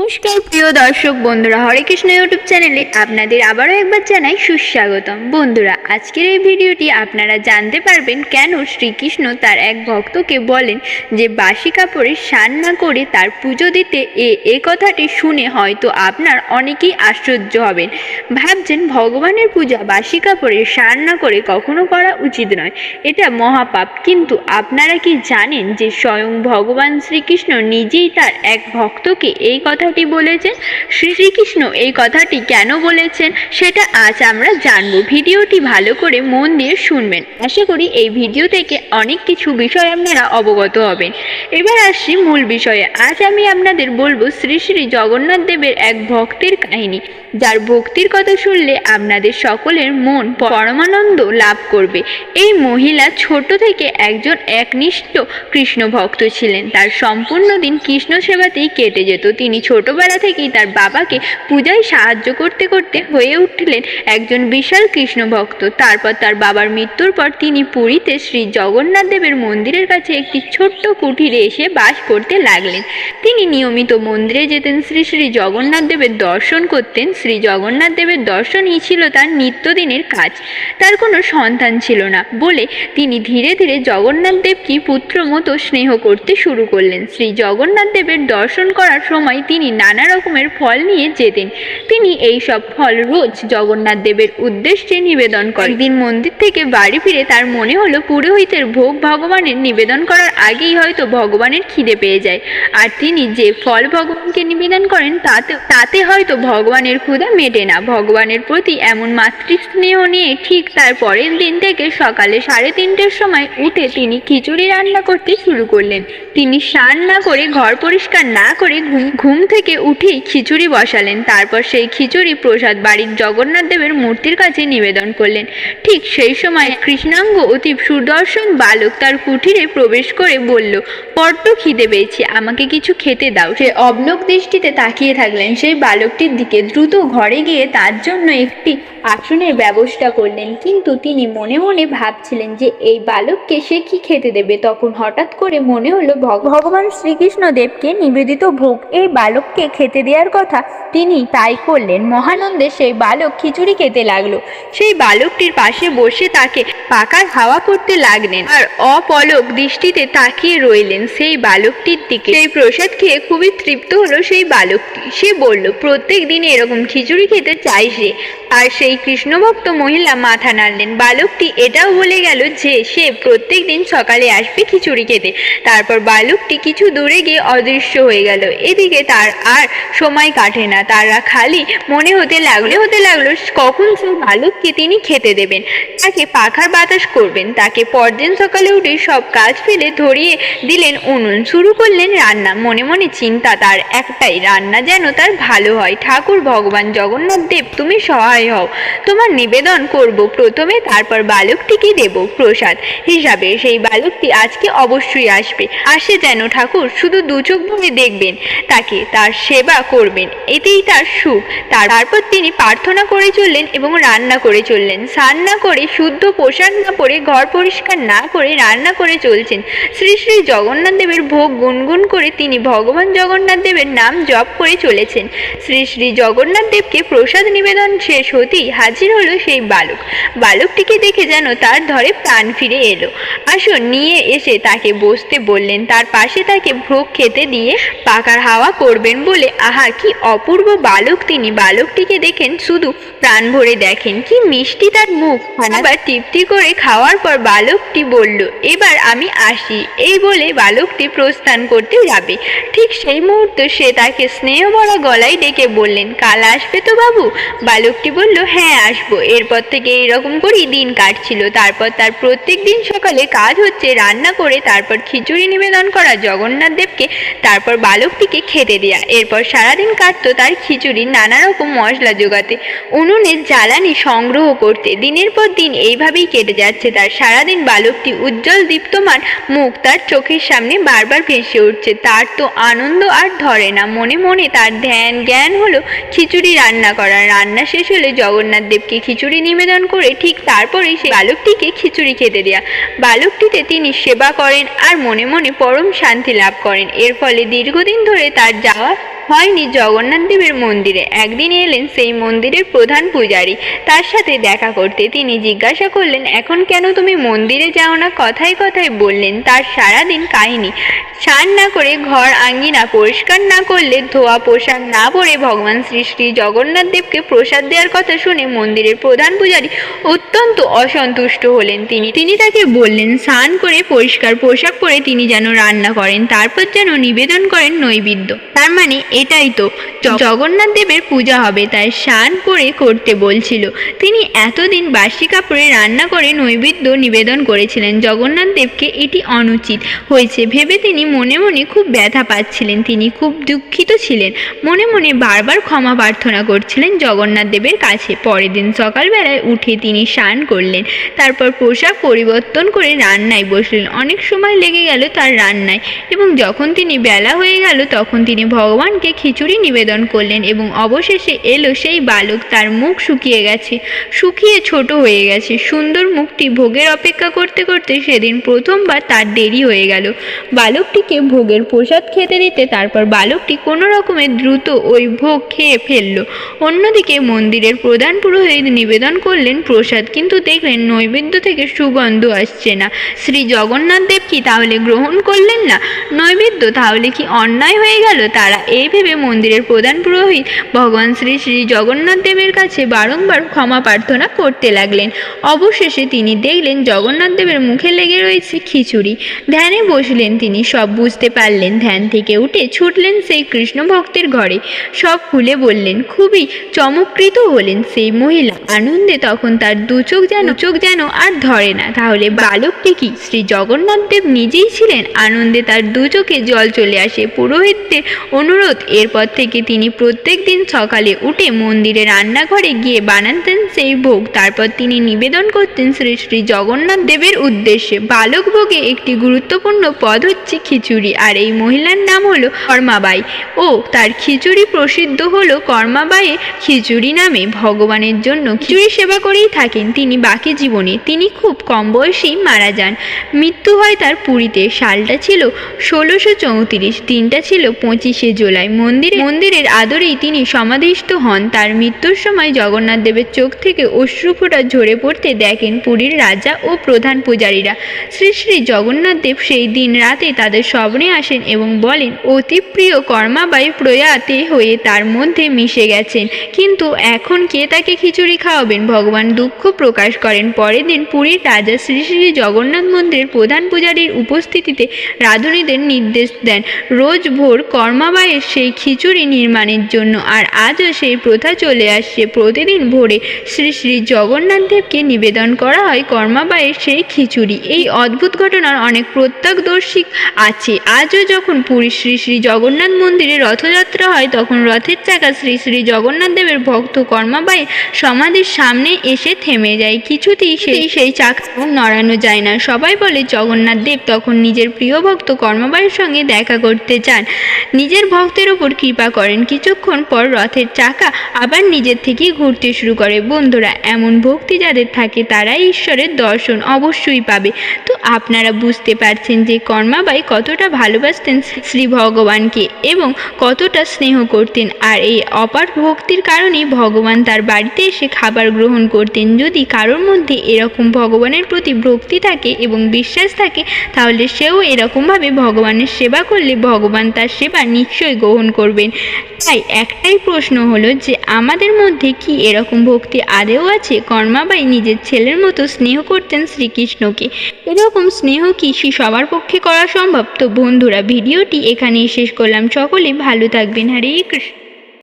নমস্কার, প্রিয় দর্শক বন্ধুরা, হরে কৃষ্ণ ইউটিউব চ্যানেলে আপনাদের আবারও একবার জানাই সুস্বাগতম। বন্ধুরা, আজকের এই ভিডিওটি আপনারা জানতে পারবেন কেন শ্রীকৃষ্ণ তার এক ভক্তকে বলেন যে বাসি কাপড়ে স্নান না করে তার পুজো দিতে। এ এ কথাটি শুনে হয়তো আপনার অনেকেই আশ্চর্য হবেন। ভাবছেন ভগবানের পূজা বাসি কাপড়ে স্নান না করে কখনো করা উচিত নয়, এটা মহাপাপ। কিন্তু আপনারা কি জানেন যে স্বয়ং ভগবান শ্রীকৃষ্ণ নিজেই তার এক ভক্তকে এই কথাটি বলেছেন। শ্রী শ্রীকৃষ্ণ এই কথাটি কেন বলেছেন সেটা আজ আমরা জানব। ভিডিওটি ভালো করে মন দিয়ে শুনবেন। আশা করি এই ভিডিও থেকে অনেক কিছু বিষয় আপনারা অবগত হবেন। এবার আসছি মূল বিষয়ে। আজ আমি আপনাদের বলব শ্রী শ্রী জগন্নাথ দেবের এক ভক্তের কাহিনী। যার ভক্তির কথা শুনলে আপনাদের সকলের মন পরমানন্দ লাভ করবে। এই মহিলা ছোট থেকে একজন একনিষ্ঠ কৃষ্ণ ভক্ত ছিলেন। তার সম্পূর্ণ দিন কৃষ্ণ সেবাতেই কেটে যেত। তিনি ছোটবেলা থেকেই তার বাবাকে পূজায় সাহায্য করতে করতে হয়ে উঠলেন একজন বিশাল কৃষ্ণ ভক্ত। তারপর তার বাবার মৃত্যুর পর তিনি পুরীতে শ্রী জগন্নাথ দেবের মন্দিরের কাছে একটি ছোট্ট কুঠিরে এসে বাস করতে লাগলেন। তিনি নিয়মিত মন্দিরে যেতেন, শ্রী শ্রী জগন্নাথ দেবের দর্শন করতেন। শ্রী জগন্নাথ দেবের দর্শনই ছিল তার নিত্যদিনের কাজ। তার কোনো সন্তান ছিল না বলে তিনি ধীরে ধীরে জগন্নাথ দেবকে পুত্র মতো স্নেহ করতে শুরু করলেন। শ্রী জগন্নাথ দেবের দর্শন করার সময় তিনি নানা রকমের ফল নিয়ে যেতেন। তিনি এই সব ফল রোজ জগন্নাথ দেবের উদ্দেশ্যে নিবেদন করেন। একদিন মন্দির থেকে বাড়ি ফিরে তার মনে হলো পুরোহিতের ভোগ ভগবানের নিবেদন করার আগেই হয়তো ভগবানের খিদে পেয়ে যায়। আর তিনি যে ফল ভগবানকে নিবেদন করেন তাতে তাতে হয়তো ভগবানের ক্ষুধা মেটে না। ভগবানের প্রতি এমন মাতৃস্নেহ নিয়ে ঠিক তার পরের দিন থেকে সকালে সাড়ে তিনটের সময় উঠে তিনি খিচুড়ি রান্না করতে শুরু করলেন। তিনি স্নান না করে ঘর পরিষ্কার না করে ঘুম ঘুম থেকে উঠেই খিচুড়ি বসালেন। তারপর সেই খিচুড়ি প্রসাদ বাড়ির জগন্নাথ দেবের মূর্তির কাছে নিবেদন করলেন। ঠিক সেই সময় কৃষ্ণাঙ্গ অতি সুদর্শন বালক তার কুঠিরে প্রবেশ করে বলল বড্ড খিদে পেয়েছি, আমাকে কিছু খেতে দাও। সে অবলোক দৃষ্টিতে তাকিয়ে থাকলেন। সেই বালকটির দিকে দ্রুত ঘরে গিয়ে তার জন্য একটি আসনের ব্যবস্থা করলেন। কিন্তু তিনি মনে মনে ভাবছিলেন যে এই বালককে সে কি খেতে দেবে? তখন হঠাৎ করে মনে হলো, ভগ- ভগবান শ্রীকৃষ্ণ দেবকে নিবেদিত ভোগ এই বালককে খেতে দেওয়ার কথা তিনি তাই করলেন। মহানন্দে সেই বালক খিচুড়ি খেতে লাগল। সেই বালকটির পাশে বসে তাকে পাকার হাওয়া করতে লাগলেন আর অপলক দৃষ্টিতে তাকিয়ে রইলেন সেই বালকটির দিকে। সেই প্রসাদ খেয়ে খুবই তৃপ্ত হলো সেই বালকটি। সে বলল, প্রত্যেক দিন এরকম খিচুড়ি খেতে চাই সে আর সেই কৃষ্ণভক্ত মহিলা মাথা নাড়লেন। বালকটি এটাও বলে গেল যে, সে প্রত্যেক দিন সকালে আসবে খিচুড়ি খেতে। তারপর বালকটি কিছু দূরে গিয়ে অদৃশ্য হয়ে গেল। এদিকে তার আর সময় কাটে না। তারা খালি মনে হতে লাগলে, হতে লাগল কখন সেই বালককে তিনি খেতে দেবেন। তাকে পাখার বাতাস করবেন। তাকে পরদিন সকালে উঠে সব কাজ ফেলে ধরিয়ে দিলেন উনুন। শুরু করলেন রান্না। মনে মনে চিন্তা, তার একটাই রান্না যেন তার ভালো হয়। ঠাকুর ভগবান জগন্নাথ দেব, তুমি সহায় হও তোমার নিবেদন করব। প্রথমে তারপর বালকটিকে দেব প্রসাদ। হিসাবে সেই বালকটি আজকে অবশ্যই আসবে। আসে যেন ঠাকুর, শুধু দু চোখ ভরে দেখবেন, তাকে তার সেবা করবেন। এতেই তার সুখ। তারপর তিনি প্রার্থনা করে চললেন এবং রান্না করে চললেন। স্নান না করে, শুদ্ধ পোশাক না পরে, ঘর পরিষ্কার না করে রান্না করে চলছেন। শ্রী শ্রী জগন্নাথ দেবের ভোগ গুনগুন করে তিনি ভগবান জগন্নাথ দেবের নাম জপ করে চলেছেন। শ্রী শ্রী জগন্নাথ দেবকে প্রসাদ নিবেদন শেষ হতেই হাজির হলো সেই বালক। বালকটিকে দেখে যেন তার ধরে প্রাণ ফিরে এলো। আসুন, নিয়ে এসে তাকে বসতে বললেন। তার পাশে তাকে ভোগ খেতে দিয়ে পাকার হাওয়া করবেন বলে আহা, কি অপূর্ব বালক তিনি। বালকটিকে দেখেন শুধু প্রাণ ভরে দেখেন। কি মিষ্টি তার মুখ। আবার তৃপ্তি করে খাওয়ার পর বালকটি বলল, এবার আমি আসি। এই বলে বালকটি প্রস্থান করতে যাবে। ঠিক সেই মুহূর্তে সে তাকে স্নেহ ভরা গলায় ডেকে বললেন, কাল আসবে তো বাবু? বালকটি বলল হ্যাঁ আসব। এরপর থেকে এইরকম করেই দিন কাটছিল। তারপর তার প্রত্যেক দিন সকালে কাজ হচ্ছে, রান্না করে, তারপর খিচুড়ি নিবেদন করা, জগন্নাথ দেবকে, তারপর বালকটিকে খেতে দেয়া। এরপর সারাদিন কাটতো তার খিচুড়ির নানা রকম মশলা জোগাতে উনুনের জ্বালানি সংগ্রহ করতে। দিনের পর দিন এইভাবেই কেটে যাচ্ছে তার সারাদিন। বালকটি উজ্জ্বল দীপ্তমান মুখ তার চোখের সামনে বারবার ভেসে উঠছে। তার তো আনন্দ আর ধরে না। মনে মনে তার ধ্যান জ্ঞান হলো খিচুড়ি রান্না করা রান্না শেষ হলে জগন্নাথ দেবকে খিচুড়ি নিবেদন করে ঠিক তারপরেই সে বালকটিকে খিচুড়ি খেতে দেয়া। বালকটিতে তিনি সেবা করেন আর মনে মনে পরম শান্তি লাভ করেন। এর ফলে দীর্ঘদিন ধরে তার যাওয়া হয়নি জগন্নাথ দেবের মন্দিরে। একদিন এলেন সেই মন্দিরের প্রধান পূজারী। তার সাথে দেখা করতে তিনি জিজ্ঞাসা করলেন, এখন কেন তুমি মন্দিরে যাও না? কথায় কথায় বললেন, তার সারাদিন কাহিনী। স্নান না করে ঘর আঙ্গিনা পরিষ্কার না করলে, ধোয়া পোশাক না পরে ভগবান শ্রী শ্রী জগন্নাথ দেবকে প্রসাদ দেওয়ার কথা শুনে মন্দিরের প্রধান পূজারী অত্যন্ত অসন্তুষ্ট হলেন তিনি। তিনি তাকে বললেন, স্নান করে পরিষ্কার পোশাক পরে তিনি যেন রান্না করেন, তারপর যেন নিবেদন করেন নৈবেদ্য। তার মানে এটাই তো। জগন্নাথ দেবের পূজা হবে তাই স্নান করে করতে বলছিল। তিনি এতদিন বাসি কাপড়ে রান্না করে নৈবেদ্য নিবেদন করেছিলেন। জগন্নাথ দেবকে এটি অনুচিত হয়েছে। ভেবে তিনি মনে মনে খুব ব্যথা পাচ্ছিলেন। তিনি খুব দুঃখিত ছিলেন। মনে মনে বারবার ক্ষমা প্রার্থনা করছিলেন জগন্নাথ দেবের কাছে। পরের দিন সকালবেলায় উঠে তিনি স্নান করলেন। তারপর পোশাক পরিবর্তন করে রান্নায় বসলেন। অনেক সময় লেগে গেল তার রান্নায় এবং যখন তিনি বেলা হয়ে গেল তখন তিনি ভগবানকে খিচুড়ি নিবেদন করলেন এবং অবশেষে এলো সেই বালক তার মুখ শুকিয়ে গেছে, শুকিয়ে ছোট হয়ে গেছে। সুন্দর মুখটি ভোগের অপেক্ষা করতে করতে সেদিন প্রথমবার তার দেরি হয়ে গেল। বালকটিকে ভোগের প্রসাদ খেতে দিতে তারপর বালকটি কোনো রকমের দ্রুত ওই ভোগ খেয়ে ফেলল। অন্যদিকে মন্দিরের প্রধান পুরোহিত নিবেদন করলেন প্রসাদ, কিন্তু দেখলেন নৈবেদ্য থেকে সুগন্ধ আসছে না। শ্রী জগন্নাথ দেব কি তাহলে গ্রহণ করলেন না? নৈবেদ্য তাহলে কি অন্যায় হয়ে গেল? তারা এই ভেবে মন্দিরের প্রধান পুরোহিত ভগবান শ্রী শ্রী জগন্নাথ দেবের কাছে বারংবার ক্ষমা প্রার্থনা করতে লাগলেন। অবশেষে তিনি দেখলেন জগন্নাথ দেবের মুখে লেগে রয়েছে খিচুড়ি। ধ্যানে বসলেন তিনি, সব বুঝতে পারলেন। ধ্যান থেকে উঠে ছুটলেন সেই কৃষ্ণ ভক্তের ঘরে। সব খুলে বললেন, খুবই চমৎকৃত হলেন সেই মহিলা। আনন্দে তখন তার দু চোখ যেন চোখ যেন আর ধরে না। তাহলে বালকটি কি শ্রী জগন্নাথ দেব নিজেই ছিলেন? আনন্দে তার দু চোখে জল চলে আসে। পুরোহিতদের অনুরোধ এরপর থেকে তিনি প্রত্যেক দিন সকালে উঠে মন্দিরে রান্নাঘরে গিয়ে বানাতেন সেই ভোগ। তারপর তিনি নিবেদন করতেন শ্রী শ্রী জগন্নাথ দেবের উদ্দেশ্যে। বালক ভোগে একটি গুরুত্বপূর্ণ পদ হচ্ছে খিচুড়ি, আর এই মহিলার নাম হলো কর্মাবাই। ও, তার খিচুড়ি প্রসিদ্ধ হলো কর্মাবাইয়ের খিচুড়ি নামে। ভগবানের জন্য খিচুড়ি সেবা করেই থাকেন তিনি বাকি জীবনে। তিনি খুব কম বয়সেই মারা যান। মৃত্যু হয় তার পুরীতে। সালটা ছিল ষোলোশো চৌত্রিশ, দিনটা ছিল পঁচিশে জুলাই। মন্দিরে মন্দিরের আদরেই তিনি সমাধিস্থ হন। তার মৃত্যুর সময় জগন্নাথ দেবের চোখ থেকে অশ্রুফোঁটা ঝরে পড়তে দেখেন পুরীর রাজা ও প্রধান পূজারীরা। শ্রী শ্রী জগন্নাথ দেব সেই দিন রাতে তাদের স্বপ্নে আসেন এবং বলেন, অতি প্রিয় কর্মাবাই প্রয়াতে হয়ে তার মধ্যে মিশে গেছেন। কিন্তু এখন কে তাকে খিচুড়ি খাওয়াবেন? ভগবান দুঃখ প্রকাশ করেন। পরের দিন পুরীর রাজা শ্রী শ্রী জগন্নাথ মন্দিরের প্রধান পূজারীর উপস্থিতিতে রাঁধুনিদের নির্দেশ দেন। রোজ ভোর কর্মাবাইয়ের সেই খিচুড়ি নির্মাণের জন্য। আর আজও সেই প্রথা চলে আসছে। প্রতিদিন ভোরে শ্রী শ্রী জগন্নাথ দেবকে নিবেদন করা হয় কর্মাবায়ের সেই খিচুড়ি। এই অদ্ভুত ঘটনার অনেক প্রত্যক্ষদর্শী আছে। আজও যখন পুরী শ্রী শ্রী জগন্নাথ মন্দিরে রথযাত্রা হয় তখন রথের চাকা শ্রী শ্রী জগন্নাথ দেবের ভক্ত কর্মাবাইয়ের সমাধির সামনে এসে থেমে যায়। কিছুতেই সেই সেই চাকা নড়ানো যায় না। সবাই বলে জগন্নাথ দেব তখন নিজের প্রিয় ভক্ত কর্মাবায়ের সঙ্গে দেখা করতে চান। নিজের ভক্তের ওপর কৃপা করেন। কিছুক্ষণ পর রথের চাকা আবার নিজের থেকেই ঘুরতে শুরু করে। বন্ধুরা, এমন ভক্তি যাদের থাকে তারাই ঈশ্বরের দর্শন অবশ্যই পাবে। তো আপনারা বুঝতে পারছেন যে কর্মাবাই কতটা ভালোবাসতেন শ্রী ভগবানকে এবং কতটা স্নেহ করতেন। আর এই অপার ভক্তির কারণেই ভগবান তার বাড়িতে এসে খাবার গ্রহণ করতেন। যদি কারোর মধ্যে এরকম ভগবানের প্রতি ভক্তি থাকে এবং বিশ্বাস থাকে, তাহলে সেও এরকমভাবে ভগবানের সেবা করলে ভগবান তার সেবা নিশ্চয়ই গ্রহণ করবেন। তাই একটাই প্রশ্ন হলো যে, আমাদের মধ্যে কি এরকম ভক্তি আদেও আছে? কর্মাবাই নিজের ছেলের মতো স্নেহ করতেন শ্রীকৃষ্ণকে। এরকম স্নেহ কি সে সবার পক্ষে করা সম্ভব? তো বন্ধুরা, ভিডিওটি এখানেই শেষ করলাম। সকলে ভালো থাকবেন। হরে কৃষ্ণ।